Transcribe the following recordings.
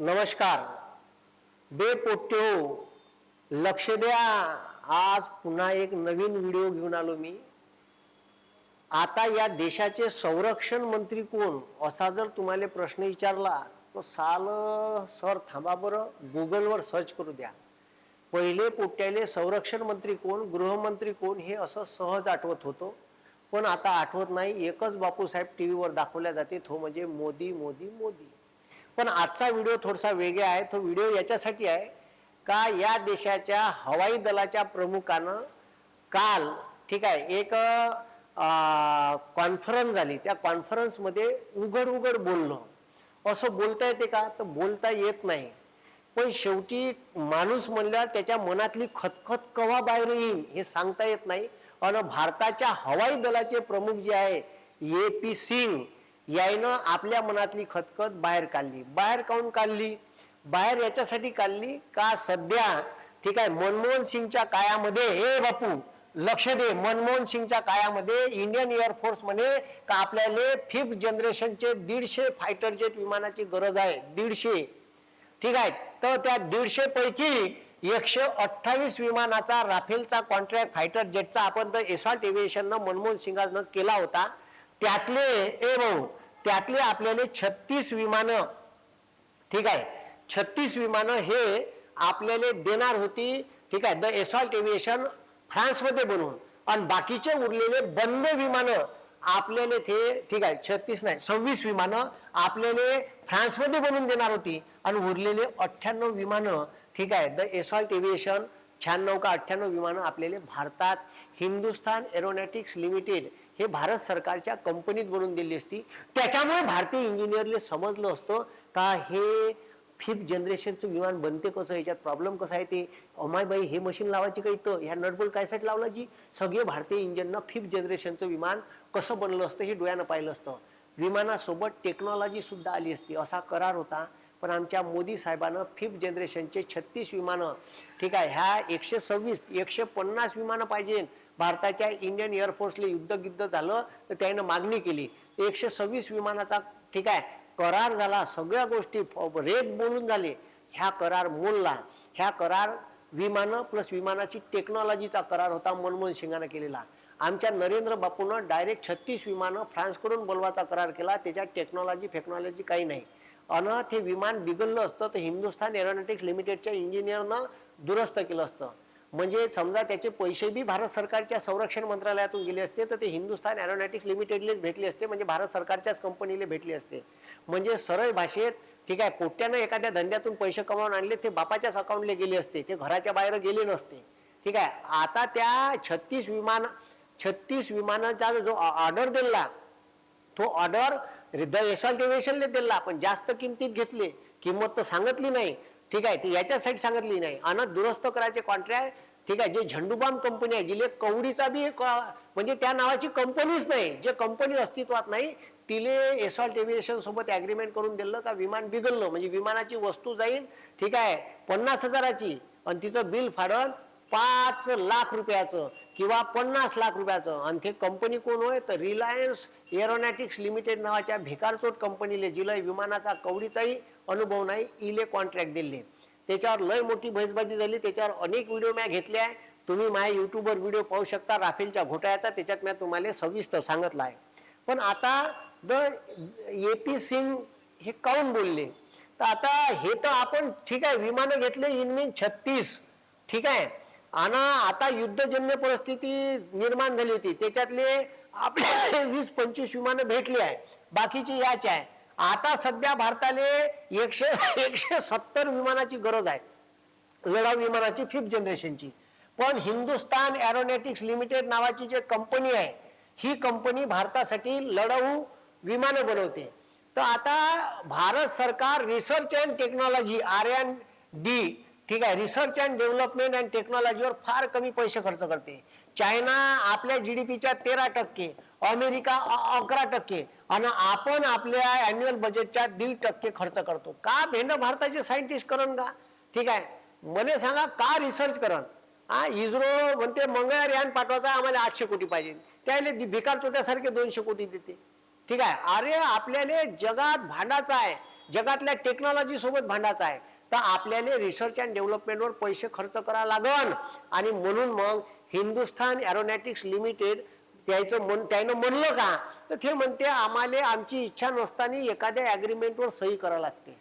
नमस्कार. बेपोट्यो लक्ष द्या. आज पुन्हा एक नवीन व्हिडिओ घेऊन आलो मी. आता या देशाचे संरक्षण मंत्री कोण? असा जर तुम्हाला प्रश्न विचारला तर साल सर थांबा बरं. गुगलवर सर्च करू द्या. पहिले पोट्याले संरक्षण मंत्री कोण गृहमंत्री कोण हे असं सहज आठवत होतं. पण आता आठवत नाही एकच बापूसाहेब टी व्हीवर दाखवल्या जाते तो हो म्हणजे मोदी मोदी मोदी. पण आजचा व्हिडिओ थोडासा वेगळा आहे. तो व्हिडिओ याच्यासाठी आहे का या देशाच्या हवाई दलाच्या प्रमुखानं काल ठीक आहे एक कॉन्फरन्स झाली. त्या कॉन्फरन्समध्ये उघड उघड बोलणं. असं बोलता येते का? तर बोलता येत नाही. पण शेवटी माणूस म्हणल्यावर त्याच्या मनातली खतखत कवा बाहेर येईल हे सांगता येत नाही. आणि भारताच्या हवाई दलाचे प्रमुख जे आहे ए पी सिंग यायनं आपल्या मनातली खतखत बाहेर काढली. बाहेर काऊन काढली? बाहेर याच्यासाठी काढली का सध्या ठीक आहे मनमोहन सिंगच्या काळामध्ये हे बापू लक्ष दे मनमोहन सिंगच्या काळामध्ये इंडियन एअरफोर्स म्हणे का आपल्याला फिफ्थ जनरेशनचे दीडशे फायटर जेट विमानाची गरज आहे. दीडशे. ठीक आहे तर त्या दीडशे पैकी एकशे अठ्ठावीस विमानाचा राफेलचा कॉन्ट्रॅक्ट फायटर जेटचा आपण तर एसॉल्ट एव्हिएशननं मनमोहन सिंगानं केला होता. त्यातले ए भाऊ त्यातले आपल्याला छत्तीस विमानं ठीक आहे? छत्तीस विमानं हे आपल्याला देणार होती ठीक आहे? द एसॉल्ट एव्हिएशन फ्रान्समध्ये बनवून. आणि बाकीचे उरलेले बंद विमानं आपल्याला ते ठीक आहे? छत्तीस नाही सव्वीस विमानं आपल्याला फ्रान्समध्ये बनवून देणार होती. आणि उरलेले अठ्ठ्याण्णव विमानं ठीक आहे? द एसॉल्ट एव्हिएशन शहाण्णव का अठ्ठ्याण्णव विमानं आपल्याला भारतात हिंदुस्थान एरोनॅटिक्स लिमिटेड हे भारत सरकारच्या कंपनीत बनवून दिली असती. त्याच्यामुळे भारतीय इंजिनियरले समजलं असतं का हे फिफ्थ जनरेशनचं विमान बनते कसं? याच्यात प्रॉब्लेम कसा आहे ते? अमाय बाई हे मशीन लावायची का तर ह्या नटबोल काय साठी लावला जी सगळे भारतीय इंजिननं फिफ्थ जनरेशनचं विमान कसं बनलं असतं हे डोळ्यानं पाहिलं असतं. विमानासोबत टेक्नॉलॉजी सुद्धा आली असती. असा करार होता. पण आमच्या मोदी साहेबानं फिफ्थ जनरेशनचे छत्तीस विमानं ठीक आहे ह्या एकशे सव्वीस एकशे पन्नास विमानं पाहिजे भारताच्या इंडियन एअरफोर्सला युद्ध गिद्ध झालं तर त्यानं मागणी केली. एकशे सव्वीस विमानाचा ठीक आहे करार झाला सगळ्या गोष्टी रेट बोलून झाले. ह्या करार मोडला. ह्या करार विमानं प्लस विमानाची टेक्नॉलॉजीचा करार होता मनमोहन सिंगानं केलेला. आमच्या नरेंद्र बापूनं डायरेक्ट छत्तीस विमानं फ्रान्सकडून बोलवाचा करार केला त्याच्यात टेक्नॉलॉजी फेक्नॉलॉजी काही नाही. अन ते विमान बिघडलं असतं तर हिंदुस्थान एरोनॉटिक्स लिमिटेडच्या इंजिनियरनं दुरुस्त केलं असतं. म्हणजे समजा त्याचे पैसे बी भारत सरकारच्या संरक्षण मंत्रालयातून गेले असते तर ते हिंदुस्थान एरोनॉटिक्स लिमिटेडलेच भेटले असते म्हणजे भारत सरकारच्याच कंपनीला भेटले असते. म्हणजे सरळ भाषेत ठीक आहे कोट्यानं एखाद्या धंद्यातून पैसे कमावून आणले ते बापाच्याच अकाउंटला गेले असते ते घराच्या बाहेर गेले नसते. ठीक आहे आता त्या छत्तीस विमान छत्तीस विमानाचा जो ऑर्डर दिला तो ऑर्डर द एसॉल्ट दिला पण जास्त किमतीत घेतले किंमत तर सांगितली नाही. ठीक आहे ती याच्यासाठी सांगितली नाही. आणि दुरुस्त करायचे कॉन्ट्रॅक्ट ठीक आहे जे झंडूबाम कंपनी आहे जिले कवडीचा बी एक, म्हणजे त्या नावाची कंपनीच नाही. जे कंपनी अस्तित्वात नाही तिले एसॉल्ट एव्हिएशन सोबत ऍग्रीमेंट करून दिलं का विमान बिघडलं. म्हणजे विमानाची वस्तू जाईल ठीक आहे पन्नास हजाराची. आणि तिचं बिल फाडल पाच लाख रुपयाचं किंवा पन्नास लाख रुपयाचं. आणि ते कंपनी कोण होय? तर रिलायन्स एरोनॅटिक्स लिमिटेड नावाच्या भिकारचोट कंपनीले जिला विमानाचा कवडीचाही अनुभव नाही इले कॉन्ट्रॅक्ट दिले. त्याच्यावर लय मोठी भैसबाजी झाली त्याच्यावर अनेक व्हिडिओ मॅ घेतले आहे. तुम्ही माझ्या युट्यूबवर व्हिडिओ पाहू शकता राफेलच्या घोटाळ्याचा त्याच्यात मी तुम्हाला सविस्तर सांगितलं आहे. पण आता द ए पी सिंग हे काऊन बोलले? तर आता हे तर आपण ठीक आहे विमानं घेतले इनमीन छत्तीस ठीक आहे. आणि आता युद्धजन्य परिस्थिती निर्माण झाली होती. त्याच्यातले आपले वीस पंचवीस विमानं भेटली आहे. बाकीची याच आहे. आता सध्या भारताले एकशे एकशे सत्तर विमानाची गरज आहे. लढाऊ विमानाची फिफ्थ जनरेशनची पण हिंदुस्तान एरोनॉटिक्स लिमिटेड नावाची जे कंपनी आहे ही कंपनी भारतासाठी लढाऊ विमानं बनवते. तर आता भारत सरकार research and technology R N D ठीक आहे रिसर्च अँड डेव्हलपमेंट अँड टेक्नॉलॉजीवर फार कमी पैसे खर्च करते. चायना आपल्या जी डी पीच्या तेरा टक्के अमेरिका अकरा टक्के. आणि आपण आपल्या अॅन्युअल बजेटच्या दीड टक्के खर्च करतो. का भेंड भारताचे सायंटिस्ट करण का? ठीक आहे. मला सांगा का रिसर्च करण? हा इस्रो म्हणते मंगळवार यान पाठवायचा आम्हाला आठशे कोटी पाहिजे. त्याला भिकार चोट्यासारखे दोनशे कोटी देते. ठीक आहे. अरे आपल्याला जगात भांडाचा आहे. जगातल्या टेक्नॉलॉजी सोबत भांडायचं आहे. तर आपल्याला रिसर्च अँड डेव्हलपमेंटवर पैसे खर्च करावं लागन. आणि म्हणून मग हिंदुस्थान एरोनॅटिक्स लिमिटेड त्याचं मन त्यानं म्हणलं का? तर ते म्हणते आम्हाला आमची इच्छा नसताना एखाद्या ॲग्रीमेंटवर सही करावं लागते.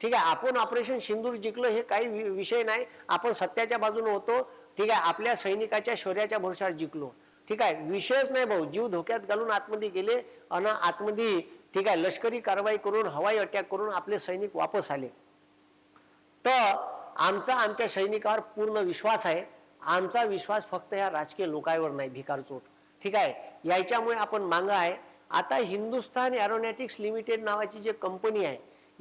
ठीक आहे आपण ऑपरेशन सिंदूर जिंकलं हे काही विषय नाही. आपण सत्याच्या बाजूने होतो. ठीक आहे आपल्या सैनिकाच्या शौर्याच्या भरोशावर जिंकलो. ठीक आहे विषयच नाही भाऊ. जीव धोक्यात घालून आतमध्ये गेले आणि आतमध्ये ठीक आहे लष्करी कारवाई करून हवाई अटॅक करून आपले सैनिक वापस आले. तर आमचा आमच्या सैनिकावर पूर्ण विश्वास आहे. आमचा विश्वास फक्त या राजकीय लोकांवर नाही भिकार चोट ठीक आहे? याच्यामुळे आपण मागं आहे. आता हिंदुस्थान एरोनॅटिक्स लिमिटेड नावाची जी कंपनी आहे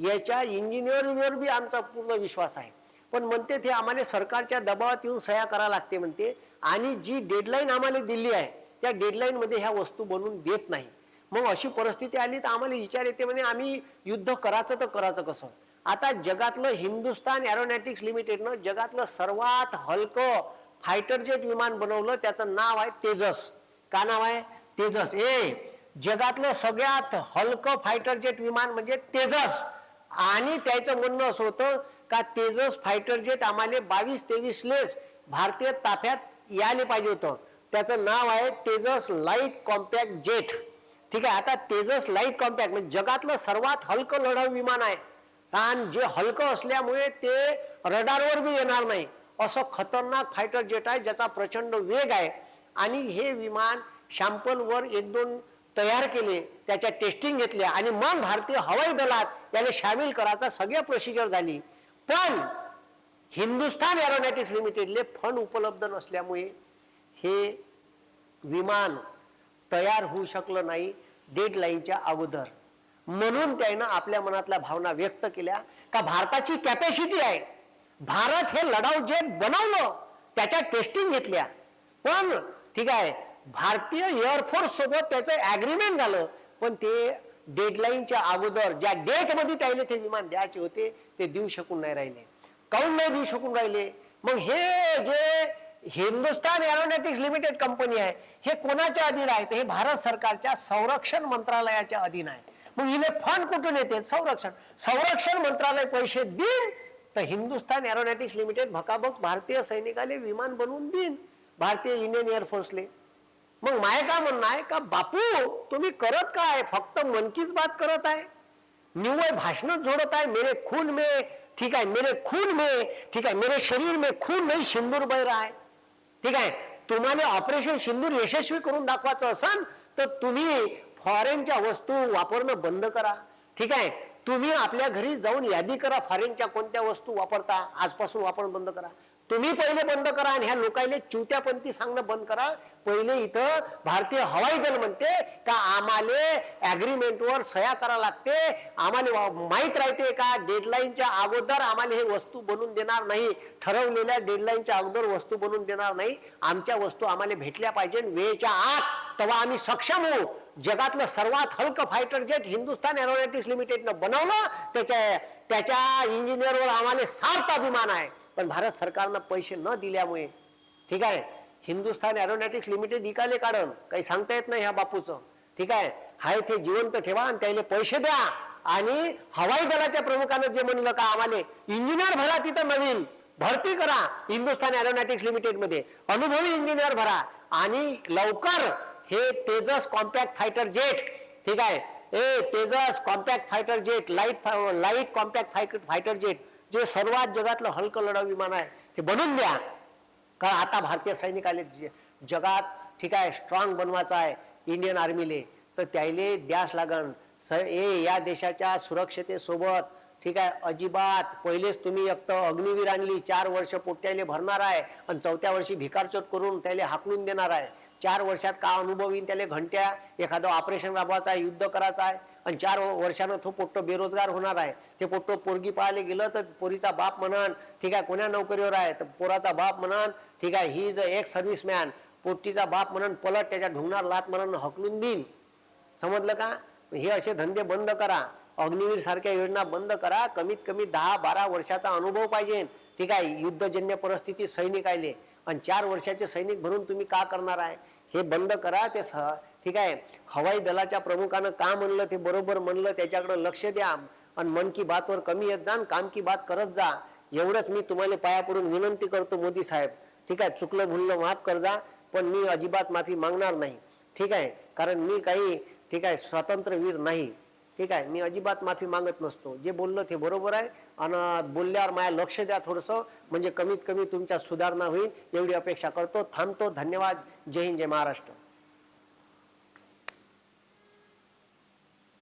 याच्या इंजिनिअरिंगवर बी आमचा पूर्ण विश्वास आहे. पण म्हणते ते आम्हाला सरकारच्या दबावात येऊन सह्या करावं लागते म्हणते. आणि जी डेडलाईन आम्हाला दिली आहे त्या डेडलाईनमध्ये ह्या वस्तू बनवून देत नाही. मग अशी परिस्थिती आली तर आम्हाला विचार येते म्हणे आम्ही युद्ध करायचं तर करायचं कसं? आता जगातलं हिंदुस्तान एरोनॅटिक्स लिमिटेडनं जगातलं सर्वात हलकं फायटर जेट विमान बनवलं त्याचं नाव आहे तेजस. का नाव आहे? तेजस. ए जगातलं सगळ्यात हलकं फायटर जेट विमान म्हणजे तेजस. आणि त्याचं म्हणणं असं होतं का तेजस फायटर जेट आम्हाला बावीस तेवीस लेस भारतीय ताफ्यात यायला पाहिजे होतं. त्याचं नाव आहे तेजस लाइट कॉम्पॅक्ट जेट ठीक आहे आता तेजस लाइट कॉम्पॅक्ट म्हणजे जगातलं सर्वात हलकं लढाऊ विमान आहे. आणि जे हलकं असल्यामुळे ते रडारवर बी येणार नाही. असं खतरनाक फायटर जेट आहे ज्याचा प्रचंड वेग आहे. आणि हे विमान शॅम्पलवर एक दोन तयार केले त्याच्या टेस्टिंग घेतल्या आणि मग भारतीय हवाई दलात याने सामील करायचा सगळ्या प्रोसिजर झाली. पण हिंदुस्थान एरोनॅटिक्स लिमिटेडले फंड उपलब्ध नसल्यामुळे हे विमान तयार होऊ शकलं नाही डेडलाईनच्या अगोदर. म्हणून त्यानं आपल्या मनातल्या भावना व्यक्त केल्या का भारताची कॅपॅसिटी आहे. भारत हे लढाऊ जेट बनवलं त्याच्या टेस्टिंग घेतल्या. पण ठीक आहे. भारतीय एअरफोर्स सोबत त्याचं ऍग्रीमेंट झालं. पण ते डेडलाईनच्या अगोदर ज्या डेटमध्ये त्याने ते विमान द्यायचे होते ते देऊ शकून नाही राहिले. काऊन नाही देऊ शकून राहिले? मग हे जे हिंदुस्तान एरोनॉटिक्स लिमिटेड कंपनी आहे हे कोणाच्या अधीन आहे? तर हे भारत सरकारच्या संरक्षण मंत्रालयाच्या अधीन आहे. मग हिले फंड कुठून येते? संरक्षण. संरक्षण मंत्रालय पैसे देईन तर हिंदुस्तान एरोनॉटिक्स लिमिटेड भकाभक भारतीय सैनिकाले विमान बनवून देईन. भारतीय इंडियन एअरफोर्सले मग माय का म्हणणं आहे? का बापू तुम्ही करत काय? फक्त मनकीच बात करत आहे. निव्वळ भाषणच जोडत आहे. मेरे खून मे ठीक आहे. मेरे खून मे ठीक आहे. मेरे शरीर मे खून नाही सिंदूर बह आहे. ठीक आहे. तुम्हाला ऑपरेशन सिंदूर यशस्वी करून दाखवायचं असेल तर तुम्ही फॉरेनच्या वस्तू वापरणं बंद करा. ठीक आहे. तुम्ही आपल्या घरी जाऊन यादी करा. फॉरेनच्या कोणत्या वस्तू वापरता आजपासून वापरणं बंद करा. तुम्ही पहिले बंद करा आणि ह्या लोकांना चिवत्यापंथी सांगणं बंद करा. पहिले इथं भारतीय हवाई दल म्हणते का आम्हाला ऍग्रीमेंटवर सह्या करा लागते. आम्हाला माहीत राहते का डेडलाईनच्या अगोदर आम्हाला हे वस्तू बनवून देणार नाही. ठरवलेल्या डेडलाईनच्या अगोदर वस्तू बनवून देणार नाही. आमच्या वस्तू आम्हाला भेटल्या पाहिजे वेळेच्या आत तेव्हा आम्ही सक्षम होऊ. जगातलं सर्वात हलकं फायटर जेट हिंदुस्तान एरोनॉटिक्स लिमिटेडनं बनवलं त्याच्या त्याच्या इंजिनियरवर आम्हाला सार्थ अभिमान आहे. पण भारत सरकारनं पैसे न दिल्यामुळे ठीक आहे हिंदुस्थान एरोनॉटिक्स लिमिटेड इकाले कारण काही सांगता येत नाही ह्या बापूचं. ठीक आहे हाय ते जिवंत ठेवा आणि त्याला पैसे द्या. आणि हवाई दलाच्या प्रमुखानं जे म्हणलं का आम्हाला इंजिनियर भरा तिथं नवीन. भरती करा हिंदुस्थान एरोनॉटिक्स लिमिटेडमध्ये अनुभवी इंजिनियर भरा. आणि लवकर हे तेजस कॉम्पॅक्ट फायटर जेट ठीक आहे ए Tejas compact fighter jet light light compact fighter jet जे सर्वात जगातलं हलकं लढाऊ विमान आहे ते बनवून द्या. कारण आता भारतीय सैनिकाले जगात ठीक आहे स्ट्रॉंग बनवायचं आहे इंडियन आर्मीले तर त्याले द्यास लागन. स ए या देशाच्या सुरक्षतेसोबत ठीक आहे अजिबात पहिलेच तुम्ही एक तर अग्निवीर आणली चार वर्ष पोट्याले भरणार आहे आणि चौथ्या वर्षी भिकारचोट करून त्याला हाकलून देणार आहे. चार वर्षात का अनुभव येईन त्याला घंट्या एखादं ऑपरेशन राबवायचं आहे युद्ध करायचं आहे आणि चार वर्षानं तो पोट्ट बेरोजगार होणार आहे. ते पोट्ट पोरगी पाहायला गेलं तर पोरीचा बाप म्हणान ठीक आहे कोण्या नोकरीवर आहे? तर पोराचा बाप म्हणान ठीक आहे ही इज एक सर्व्हिसमॅन पोट्टीचा बाप म्हणून पलट त्याच्या ढुंगणार लात म्हणून हकलून देईन. समजलं का? हे असे धंदे बंद करा. अग्निवीर सारख्या योजना बंद करा. कमीत कमी दहा बारा वर्षाचा अनुभव पाहिजे. ठीक आहे युद्धजन्य परिस्थितीत सैनिक आले. आणि चार वर्षाचे सैनिक भरून तुम्ही का करणार आहे? हे बंद करा. ते सह ठीक आहे? हवाई दलाच्या प्रमुखानं का म्हणलं ते बरोबर म्हणलं त्याच्याकडे लक्ष द्या. आणि मन की बातवर कमी येत जा काम की बात करत जा. एवढंच मी तुम्हाला पाया पडून विनंती करतो मोदी साहेब. ठीक आहे? चुकलं भुललं माफ कर जा पण मी अजिबात माफी मागणार नाही. ठीक आहे? कारण मी काही ठीक आहे स्वातंत्र्यवीर नाही. ठीक आहे? मी अजिबात माफी मागत नसतो. जे बोललं ते बरोबर आहे. आणि बोलल्यावर माझ्या लक्ष द्या थोडंसं. म्हणजे कमीत कमी तुमच्या सुधारणा होईल. एवढी अपेक्षा करतो. थांबतो. धन्यवाद. जय हिंद जय महाराष्ट्र.